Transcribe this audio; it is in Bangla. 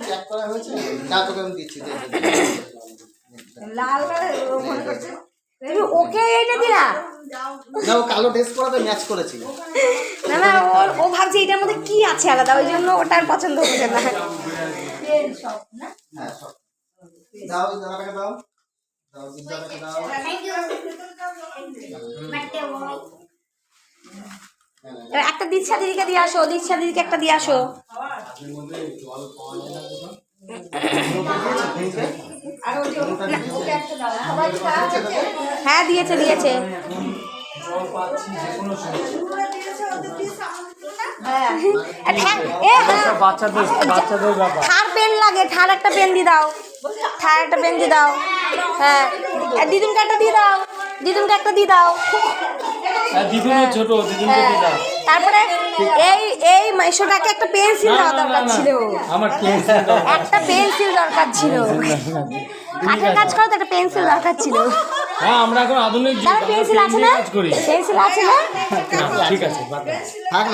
প্যাক করা হয়েছে যা তোকে আমি দিচ্ছি। লাল মনে করছে তুমি ওকে এটা দিলা না ও কালো ড্রেস পরাতে ম্যাচ করেছিল। না না ও ও ভাবছে এটার মধ্যে কি আছে আলাদা ওই জন্য ওটার পছন্দ হচ্ছে না। তেল সব না? হ্যাঁ সব। দাও দাও। দাও ওই দাদাটাকে দাও হ্যাঁ, এবার একটা দিচ্ছা দিদিকে দিয়ে আসো দিচ্ছা দিদিকে একটা দিয়ে আসো। হ্যাঁ দিয়েছে দিয়েছে। পেন লাগে থার একটা পেন দিয়ে দাও। একটা পেন দিয়ে দাও। হ্যাঁ। দিদুনকে একটা দিয়ে দাও। দিদুনকে একটা দিয়ে দাও। হ্যাঁ ছোট হ্যাঁ। তারপরে এই এই মাইশোটাকে একটা পেন্সিল দেওয়া দরকার ছিল আমার একটা পেন্সিল দরকার ছিল কাঠের কাজ করো তো একটা পেন্সিল দরকার ছিল হ্যাঁ আমরা এখন আধুনিক পেন্সিল আছে না পেন্সিল আছে না ঠিক আছে থাক